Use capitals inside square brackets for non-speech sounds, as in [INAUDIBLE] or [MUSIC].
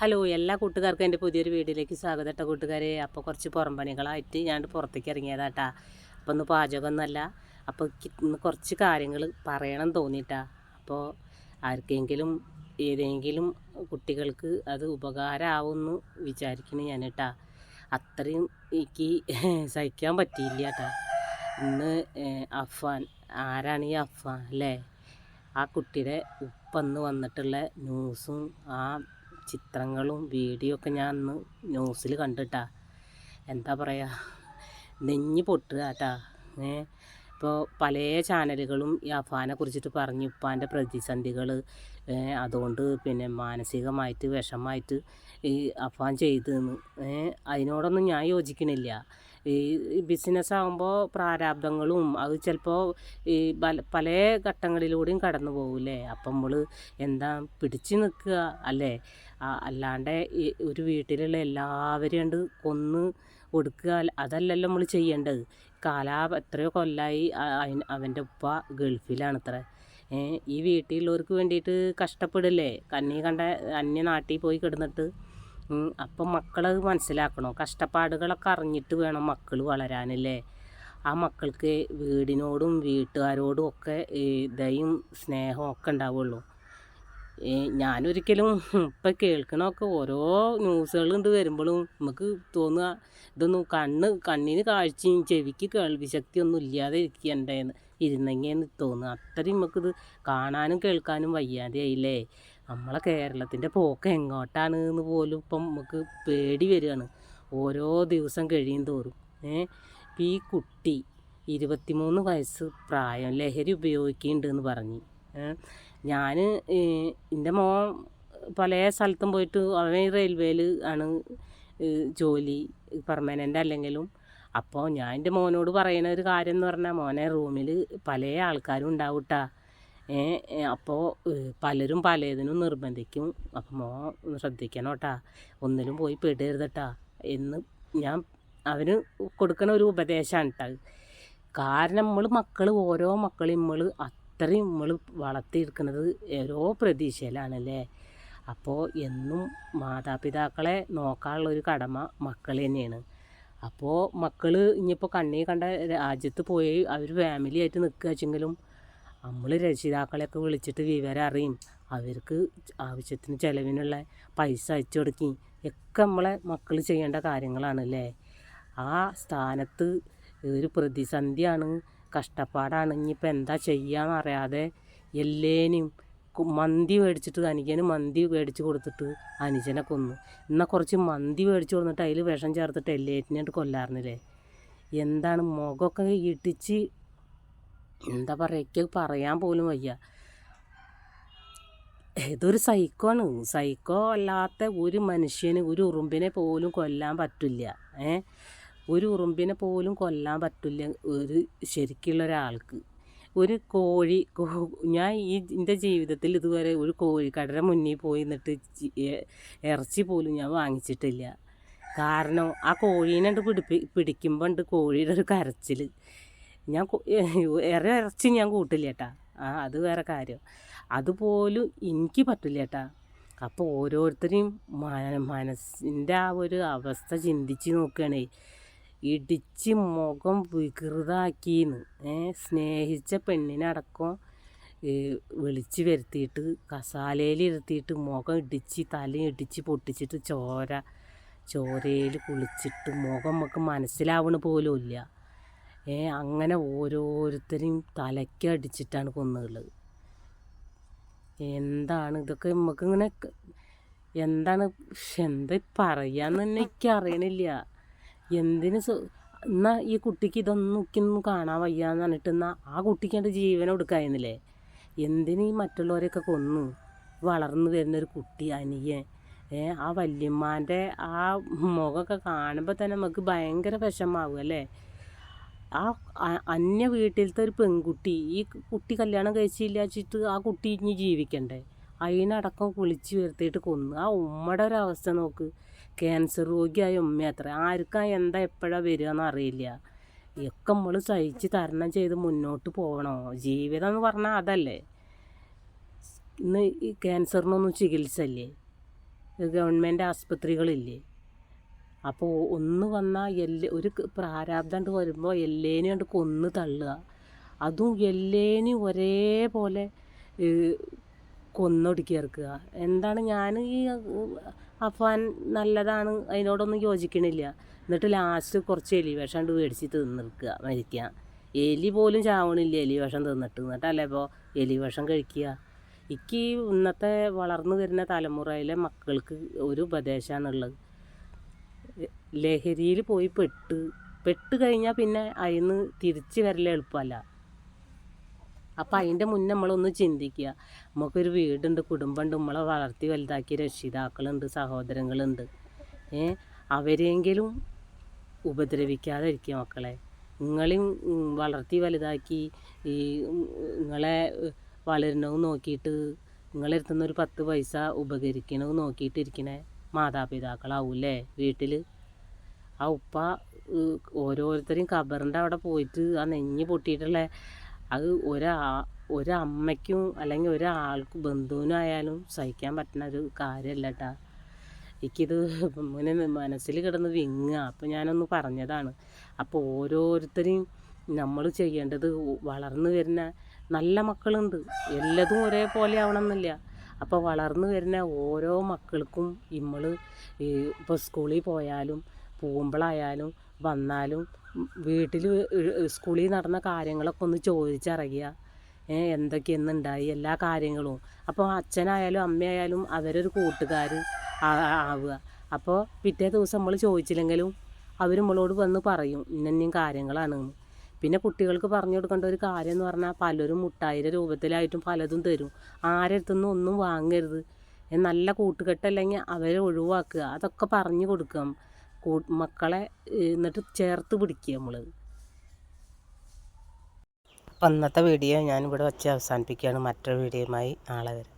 Hello എല്ലാ കൂട്ടുകാർക്കും എന്റെ പുതിയൊരു വീഡിയോയിലേക്ക് സ്വാഗതം കേട്ടോ കൂട്ടുകാരെ. അപ്പോൾ കുറച്ച് പുറം പണികളായിട്ട് ഞാൻ പുറത്തേക്ക് ഇറങ്ങിയതാട്ടാ. അപ്പോൾ ഒന്ന് പാചകമൊന്നുമല്ല. അപ്പോൾ കുറച്ച് കാര്യങ്ങൾ പറയണം തോന്നിയിട്ടാ. അപ്പോൾ ആർക്കെങ്കിലും ഏതെങ്കിലും കുട്ടികൾക്ക് അത് ഉപകാരമാവുമെന്ന് വിചാരിക്കണേ ഞാൻ കേട്ടാ അത്രയും എനിക്ക് [LAUGHS] സഹിക്കാൻ പറ്റിയില്ല കേട്ടാ ഇന്ന് അഫ്വാൻ. ആരാണ് ഈ അഫാൻ അല്ലേ? ആ കുട്ടിയുടെ ഉപ്പന്ന് വന്നിട്ടുള്ള ന്യൂസും ആ ചിത്രങ്ങളും വീഡിയോ ഒക്കെ ഞാൻ അന്ന് ന്യൂസിൽ കണ്ടിട്ടാ. എന്താ പറയുക നെഞ്ഞ് പൊട്ടുക കേട്ടാ ഏ? ഇപ്പോൾ പല ചാനലുകളും ഈ അഫാനെ കുറിച്ചിട്ട് പറഞ്ഞു ഉപ്പാന്റെ പ്രതിസന്ധികൾ അതുകൊണ്ട് പിന്നെ മാനസികമായിട്ട് വിഷമായിട്ട് ഈ അഫാൻ ചെയ്തെന്ന്. അതിനോടൊന്നും ഞാൻ യോജിക്കണില്ല. ഈ ബിസിനസ് ആകുമ്പോൾ പ്രാരാബ്ദങ്ങളും അത് ചിലപ്പോൾ ഈ പല ഘട്ടങ്ങളിലൂടെയും കടന്നു പോകില്ലേ അപ്പം നമ്മൾ എന്താ പിടിച്ചു നിൽക്കുക അല്ലേ? അല്ലാണ്ട് ഒരു വീട്ടിലുള്ള എല്ലാവരെയും കണ്ട് കൊന്ന് കൊടുക്കുക അതല്ലല്ലോ നമ്മൾ ചെയ്യേണ്ടത്. കാലാ എത്രയോ കൊല്ലായി അവന്റെ ഉപ്പ ഗൾഫിലാണത്രേ. ഈ വീട്ടിലുള്ളവർക്ക് വേണ്ടിയിട്ട് കഷ്ടപ്പെടില്ലേ? കണ്ണി കണ്ട അന്യ നാട്ടിൽ പോയി കിടന്നിട്ട് അപ്പം മക്കളത് മനസ്സിലാക്കണം? കഷ്ടപ്പാടുകളൊക്കെ അറിഞ്ഞിട്ട് വേണം മക്കൾ വളരാനല്ലേ? ആ മക്കൾക്ക് വീടിനോടും വീട്ടുകാരോടും ഒക്കെ ദയും സ്നേഹവും ഒക്കെ ഉണ്ടാവുള്ളൂ. ഞാനൊരിക്കലും ഇപ്പം കേൾക്കണമൊക്കെ ഓരോ ന്യൂസുകളുണ്ട് വരുമ്പോഴും നമുക്ക് തോന്നുക ഇതൊന്നും കണ്ണ് കണ്ണിന് കാഴ്ചയും ചെവിക്ക് കേൾവി ശക്തിയൊന്നും ഇല്ലാതെ ഇരിക്കണ്ടേന്ന് ഇരുന്നെങ്കിൽ തോന്നുക. അത്രയും നമുക്കിത് കാണാനും കേൾക്കാനും വയ്യാതെയായില്ലേ? നമ്മളെ കേരളത്തിന്റെ പോക്ക് എങ്ങോട്ടാണ് എന്ന് പോലും ഇപ്പം നമുക്ക് പേടി വരികയാണ്. ഓരോ ദിവസം കഴിയും തോറും. ഏ ഈ കുട്ടി ഇരുപത്തിമൂന്ന് വയസ്സ് പ്രായം ലഹരി ഉപയോഗിക്കുന്നുണ്ടെന്ന് പറഞ്ഞു. ഞാൻ എന്റെ മോൻ പല സ്ഥലത്തും പോയിട്ട് അവൻ റെയിൽവേയിൽ ആണ് ജോലി പെർമനന്റ് അല്ലെങ്കിലും. അപ്പോൾ ഞാൻ എന്റെ മോനോട് പറയുന്ന ഒരു കാര്യം എന്ന് പറഞ്ഞാൽ മോനെ റൂമിൽ പല ആൾക്കാരും ഉണ്ടാവും കേട്ടാ അപ്പോൾ പലരും പലതിനും നിർബന്ധിക്കും. അപ്പം മോ ശ്രദ്ധിക്കണം കേട്ടാ ഒന്നിലും പോയി പെടരുതട്ടാ. എന്ന് ഞാൻ അവന് കൊടുക്കണ ഒരു ഉപദേശമാണ് കേട്ടോ കാരണം നമ്മൾ മക്കൾ ഓരോ മക്കൾ നമ്മൾ അത്രയും നമ്മൾ വളർത്തിയെടുക്കുന്നത് ഓരോ പ്രതീക്ഷയിലാണല്ലേ? അപ്പോൾ എന്നും മാതാപിതാക്കളെ നോക്കാനുള്ള ഒരു കടമ മക്കൾ തന്നെയാണ്. അപ്പോൾ മക്കൾ ഇനിയിപ്പോൾ കണ്ണി കണ്ട രാജ്യത്ത് പോയി അവർ ഫാമിലി ആയിട്ട് നിൽക്കുക വെച്ചെങ്കിലും നമ്മൾ രക്ഷിതാക്കളെയൊക്കെ വിളിച്ചിട്ട് വിവരം അറിയും. അവർക്ക് ആവശ്യത്തിന് ചിലവിനുള്ള പൈസ അയച്ചു കൊടുക്കി. ഒക്കെ നമ്മളെ മക്കൾ ചെയ്യേണ്ട കാര്യങ്ങളാണ് അല്ലേ ആ സ്ഥാനത്ത് ഒരു പ്രതിസന്ധിയാണ് കഷ്ടപ്പാടാണ്. ഇനിയിപ്പോൾ എന്താ ചെയ്യാന്ന് അറിയാതെ എല്ലേനും മന്തി മേടിച്ചിട്ട് അനിക്കന് മന്തി മേടിച്ച് കൊടുത്തിട്ട് അനുജനെ കൊന്നു. എന്നാൽ കുറച്ച് മന്തി മേടിച്ച് കൊടുത്തിട്ട് അതിൽ വിഷം ചേർത്തിട്ട് എല്ലേറ്റിനായിട്ട് കൊല്ലാറുന്നില്ലേ എന്താണ് മുഖമൊക്കെ ഇടിച്ച് എന്താ പറയുക എനിക്ക് പറയാൻ പോലും വയ്യ. ഇതൊരു സൈക്കോ ആണ്. സൈക്കോ അല്ലാത്ത ഒരു മനുഷ്യന് ഒരു ഉറുമ്പിനെ പോലും കൊല്ലാൻ പറ്റില്ല. ഏ? ഒരു ഉറുമ്പിനെ പോലും കൊല്ലാൻ പറ്റില്ല ഒരു ശരിക്കുള്ള ഒരാൾക്ക്. ഒരു കോഴി ഞാൻ ഈ എന്റെ ജീവിതത്തിൽ ഇതുവരെ ഒരു കോഴിക്കടയുടെ മുന്നിൽ പോയി നിന്നിട്ട് ചി- ഇറച്ചി പോലും ഞാൻ വാങ്ങിച്ചിട്ടില്ല. കാരണം ആ കോഴീനെ പിടിപ്പി പിടിക്കുമ്പോൾ ഉണ്ട് കോഴിയുടെ ഒരു കരച്ചിൽ ഞാൻ കൊ- ഇറച്ചി ഞാൻ കൂട്ടില്ല ആ അത് വേറെ കാര്യം. അതുപോലും എനിക്ക് പറ്റില്ല ചേട്ടാ അപ്പോൾ ഓരോരുത്തരെയും മന- മനസ്സിന്റെ ആ ഒരു അവസ്ഥ ചിന്തിച്ച് നോക്കുകയാണേ ഇടിച്ച് മുഖം വികൃതാക്കിന്ന് ഏ സ്നേഹിച്ച പെണ്ണിനടക്കം വിളിച്ച് വരുത്തിയിട്ട് കസാലയിൽ ഇരുത്തിയിട്ട് മുഖം ഇടിച്ച് തല ഇടിച്ച് പൊട്ടിച്ചിട്ട് ചോര ചോരയിൽ കുളിച്ചിട്ട് മുഖം നമുക്ക് മനസ്സിലാവണ പോലും ഇല്ല. ഏ അങ്ങനെ ഓരോരുത്തരെയും തലയ്ക്കടിച്ചിട്ടാണ് കൊന്നുള്ളത്. എന്താണ് ഇതൊക്കെ നമുക്കിങ്ങനെ എന്താണ് എന്താ പറയാന്ന് തന്നെ എനിക്ക് അറിയണില്ല. എന്തിന് എന്നാ ഈ കുട്ടിക്ക് ഇതൊന്നും ഇക്കൊന്നും കാണാൻ വയ്യാന്ന് പറഞ്ഞിട്ട് എന്നാ ആ കുട്ടിക്ക് എന്റെ ജീവനം എടുക്കായിരുന്നില്ലേ എന്തിന് ഈ മറ്റുള്ളവരെയൊക്കെ കൊന്നു? വളർന്നു വരുന്നൊരു കുട്ടി അനിയൻ ഏ ആ വല്യമ്മാന്റെ ആ മുഖമൊക്കെ കാണുമ്പോൾ തന്നെ നമുക്ക് ഭയങ്കര വിഷമാവും അല്ലേ? ആ അന്യ വീട്ടിലത്തെ ഒരു പെൺകുട്ടി ഈ കുട്ടി കല്യാണം കഴിച്ചില്ല വെച്ചിട്ട് ആ കുട്ടി ഇനി ജീവിക്കണ്ടേ? അതിനടക്കം കുളിച്ച് വരുത്തിയിട്ട് കൊന്നു. ആ ഉമ്മയുടെ ഒരവസ്ഥ നോക്ക്. ക്യാൻസർ രോഗിയായ ഉമ്മ അത്ര. ആർക്കാ എന്താ എപ്പോഴാ വരിക എന്നറിയില്ല ഒക്കെ നമ്മൾ സഹിച്ച് തരണം ചെയ്ത് മുന്നോട്ട് പോകണോ ജീവിതം എന്ന് പറഞ്ഞാൽ അതല്ലേ. ഇന്ന് ഈ ക്യാൻസറിനൊന്നും ചികിത്സ ഇല്ലേ ഗവൺമെന്റ് ആസ്പത്രികളില്ലേ? അപ്പോൾ ഒന്ന് വന്നാൽ എല്ല് ഒരു ക- പ്രാരാബ്ദം കണ്ട് വരുമ്പോൾ എല്ലേനെ കണ്ട് കൊന്ന് തള്ളുക. അതും എല്ലേനും ഒരേപോലെ കൊന്നൊടുക്കി ഇറക്കുക. എന്താണ് ഞാൻ ഈ അഫാൻ നല്ലതാണ് അതിനോടൊന്നും യോജിക്കണില്ല. എന്നിട്ട് ലാസ്റ്റ് കുറച്ച് എലി വിഷം കണ്ട് മേടിച്ച് തിന്നിരിക്കുക മരിക്കുക. എലി പോലും ചാവണില്ല എലി വിഷം തിന്നിട്ട്. എന്നിട്ടല്ലേ ഇപ്പോൾ എലി വിഷം കഴിക്കുക. എനിക്ക് ഇന്നത്തെ വളർന്നു വരുന്ന തലമുറയിലെ മക്കൾക്ക് ഒരു ഉപദേശമാണുള്ളത് ലഹരിയിൽ പോയി പെട്ട്. പെട്ട് കഴിഞ്ഞാൽ പിന്നെ അതിന്ന് തിരിച്ച് വരൽ എളുപ്പമല്ല അപ്പം അതിന്റെ മുന്നേ നമ്മളൊന്ന് ചിന്തിക്കുക നമുക്കൊരു വീടുണ്ട് കുടുംബമുണ്ട് നമ്മളെ വളർത്തി വലുതാക്കിയ രക്ഷിതാക്കളുണ്ട് സഹോദരങ്ങളുണ്ട്. ഏ? അവരെങ്കിലും ഉപദ്രവിക്കാതിരിക്കുക മക്കളെ. നിങ്ങളെയും വളർത്തി വലുതാക്കി ഈ നിങ്ങളെ വളരണവും നോക്കിയിട്ട് നിങ്ങളെടുത്തുനിന്ന് ഒരു പത്ത് പൈസ ഉപകരിക്കണവും നോക്കിയിട്ടിരിക്കണേ മാതാപിതാക്കളാവൂല്ലേ വീട്ടിൽ ആ ഉപ്പ ഓരോരുത്തരും ഖബറിന്റെ അവിടെ പോയിട്ട് ആ നെഞ്ഞ് പൊട്ടിയിട്ടുള്ള അത് ഒരാ ഒരമ്മയ്ക്കും അല്ലെങ്കിൽ ഒരാൾക്കും ബന്ധുവിനായാലും സഹിക്കാൻ പറ്റുന്ന ഒരു കാര്യമല്ല കേട്ടാ എനിക്കിത് ഇങ്ങനെ മനസ്സിൽ കിടന്ന് വിങ്ങുക. അപ്പോൾ ഞാനൊന്ന് പറഞ്ഞതാണ്. അപ്പോൾ ഓരോരുത്തരെയും നമ്മൾ ചെയ്യേണ്ടത് വളർന്നു വരുന്ന നല്ല മക്കളുണ്ട്. എല്ലതും ഒരേപോലെ ആവണമെന്നില്ല. അപ്പോൾ വളർന്നു വരുന്ന ഓരോ മക്കൾക്കും നമ്മൾ ഇപ്പോൾ സ്കൂളിൽ പോയാലും പോകുമ്പോഴായാലും വന്നാലും വീട്ടിൽ സ്കൂളിൽ നടന്ന കാര്യങ്ങളൊക്കെ ഒന്ന് ചോദിച്ചറിയുക. ഏ, എന്തൊക്കെ ഇന്നുണ്ടായി എല്ലാ കാര്യങ്ങളും. അപ്പോൾ അച്ഛനായാലും അമ്മയായാലും അവരൊരു കൂട്ടുകാർ ആവുക. അപ്പോൾ പിറ്റേ ദിവസം നമ്മൾ ചോദിച്ചില്ലെങ്കിലും അവർ നമ്മളോട് വന്ന് പറയും ഇന്നന്നെയും കാര്യങ്ങളാണ് പിന്നെ കുട്ടികൾക്ക് പറഞ്ഞു കൊടുക്കേണ്ട ഒരു കാര്യം എന്ന് പറഞ്ഞാൽ പലരും മുട്ടായിര രൂപത്തിലായിട്ടും പലതും തരും. ആരടുത്തുനിന്നും ഒന്നും വാങ്ങരുത്. നല്ല കൂട്ടുകെട്ടല്ലെങ്കിൽ അവരെ ഒഴിവാക്കുക. അതൊക്കെ പറഞ്ഞു കൊടുക്കാം. മക്കളെ എന്നിട്ട് ചേർത്ത് പിടിക്കുക നമ്മൾ അപ്പം അന്നത്തെ വീഡിയോ ഞാനിവിടെ വച്ച് അവസാനിപ്പിക്കുകയാണ്. മറ്റൊരു വീഡിയോയുമായി നാളെ വരാം.